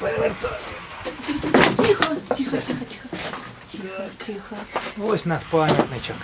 перевертаю. Тихо, тихо, тихо, тихо. Тихо. Ось наш пам'ятничок.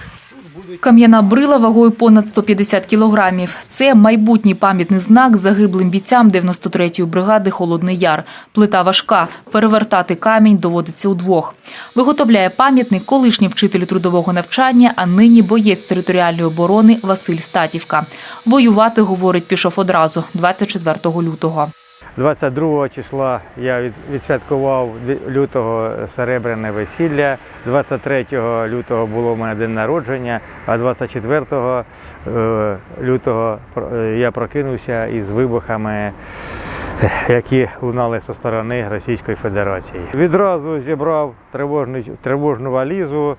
Кам'яна брила вагою понад 150 кілограмів. Це майбутній пам'ятний знак загиблим бійцям 93-ї бригади Холодний Яр. Плита важка. Перевертати камінь доводиться удвох. Виготовляє пам'ятник колишній вчитель трудового навчання, а нині боєць територіальної оборони Василь Статівка. Воювати, говорить, пішов одразу, 24 лютого. 22 числа я від- відсвяткував лютого серебряне весілля. 23 лютого було в мене день народження, а 24 е, лютого е, я прокинувся із вибухами, які лунали зі сторони Російської Федерації. Відразу зібрав тривожну, тривожну валізу,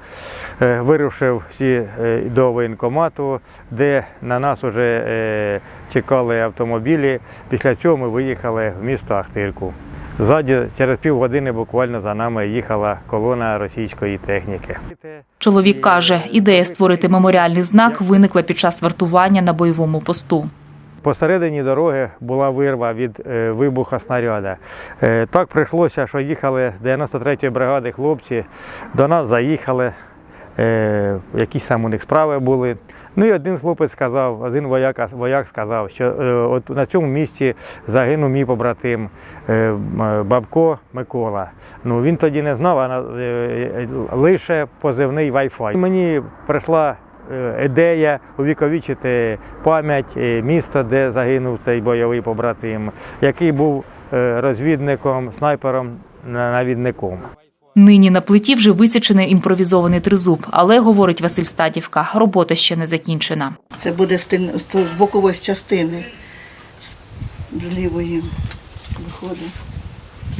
е, вирушив всі е, до воєнкомату, де на нас вже е, чекали автомобілі. Після цього ми виїхали в місто Ахтирку. Ззаді через півгодини буквально за нами їхала колона російської техніки. Чоловік каже, ідея створити меморіальний знак виникла під час вартування на бойовому посту. Посередині дороги була вирва від е, вибуха снаряда. Е, так прийшлося, що їхали з 93-ї бригади хлопці, до нас заїхали, е, якісь там у них справи були. Ну і один хлопець сказав, один вояк, вояк сказав, що от на цьому місці загинув мій побратим Бабко Микола. Ну він тоді не знав, а лише позивний Wi-Fi. Мені прийшла ідея увіковічити пам'ять е, міста, де загинув цей бойовий побратим, який був е, розвідником, снайпером, навідником. Нині на плиті вже висічений імпровізований тризуб, але, говорить Василь Статівка, робота ще не закінчена. Це буде з, бокової частини. З, з лівої виходить.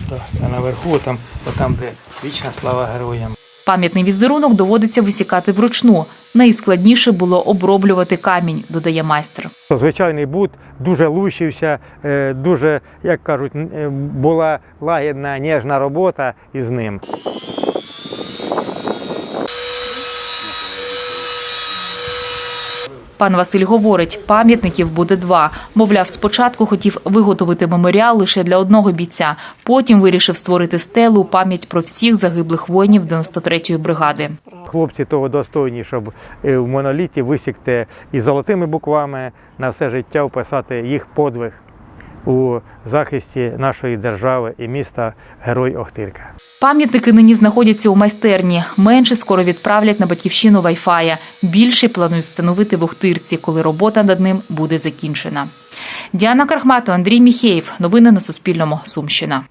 Так, а наверху, там, там, де вічна слава героям. Пам'ятний візерунок доводиться висікати вручну. Найскладніше було оброблювати камінь, додає майстер. Звичайний бут дуже лущився, е, дуже, як кажуть, е, була лагідна, ніжна робота із ним. Пан Василь говорить, пам'ятників буде два. Мовляв, спочатку хотів виготовити меморіал лише для одного бійця. Потім вирішив створити стелу пам'ять про всіх загиблих воїнів 93-ї бригади. Хлопці того достойні, щоб е, в моноліті висікти і золотими буквами на все життя вписати їх подвиг у захисті нашої держави і міста Герой Охтирка. Пам'ятники нині знаходяться у майстерні. Менше скоро відправлять на батьківщину Вайфая. Більше планують встановити в Охтирці, коли робота над ним буде закінчена. Діана Крахмато, Андрій Міхеєв. Новини на Суспільному. Сумщина.